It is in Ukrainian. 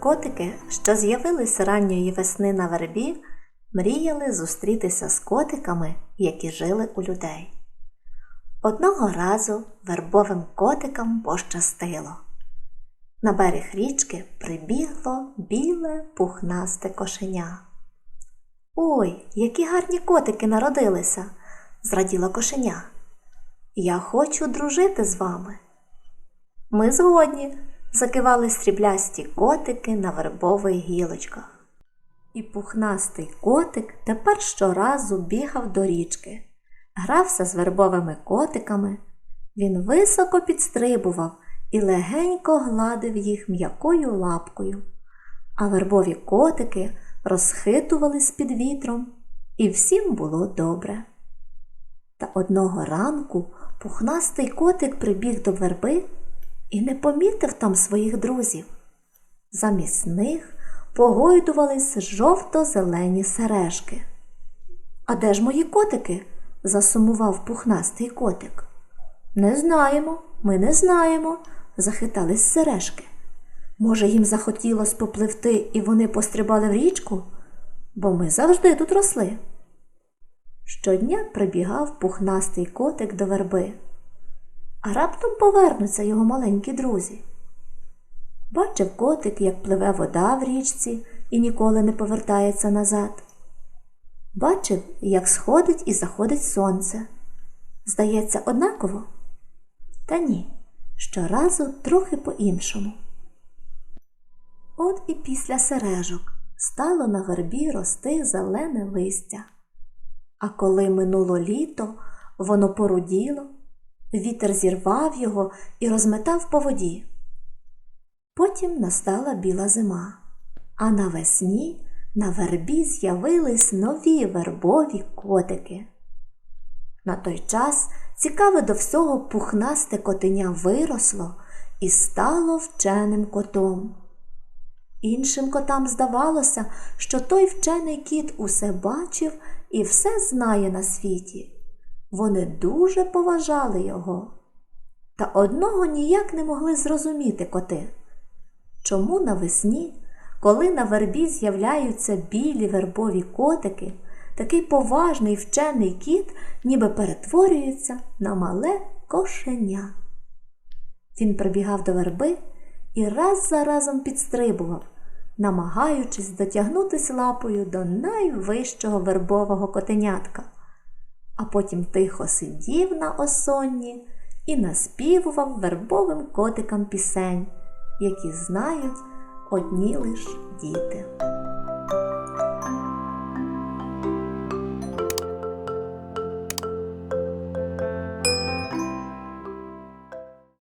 котики, що з'явились ранньої весни на вербі, мріяли зустрітися з котиками, які жили у людей. Одного разу вербовим котикам пощастило. На берег річки прибігло біле пухнасте кошеня. Ой, які гарні котики народилися, зраділо кошеня. Я хочу дружити з вами. Ми згодні, закивали сріблясті котики на вербових гілочках. І пухнастий котик тепер щоразу бігав до річки, грався з вербовими котиками. Він високо підстрибував і легенько гладив їх м'якою лапкою, а вербові котики розхитувались під вітром, і всім було добре. Та одного ранку пухнастий котик прибіг до верби і не помітив там своїх друзів. Замість них погойдувались жовто-зелені сережки. А де ж мої котики? засумував пухнастий котик. Не знаємо, ми не знаємо, захитались сережки. Може, їм захотілось попливти і вони пострибали в річку, бо ми завжди тут росли. Щодня прибігав пухнастий котик до верби, а раптом повернуться його маленькі друзі. Бачив котик, як пливе вода в річці і ніколи не повертається назад. Бачив, як сходить і заходить сонце. Здається, однаково? Та ні, щоразу трохи по-іншому. От і після сережок стало на вербі рости зелене листя. А коли минуло літо, воно поруділо, вітер зірвав його і розметав по воді. Потім настала біла зима, а навесні на вербі з'явились нові вербові котики. На той час цікаве до всього пухнасте котеня виросло і стало вченим котом. Іншим котам здавалося, що той вчений кіт усе бачив і все знає на світі. Вони дуже поважали його. Та одного ніяк не могли зрозуміти коти. Чому навесні, коли на вербі з'являються білі вербові котики, такий поважний вчений кіт ніби перетворюється на мале кошеня? Він прибігав до верби і раз за разом підстрибував, намагаючись дотягнутися лапою до найвищого вербового котенятка, а потім тихо сидів на осонні і наспівував вербовим котикам пісень, які знають одні лиш діти.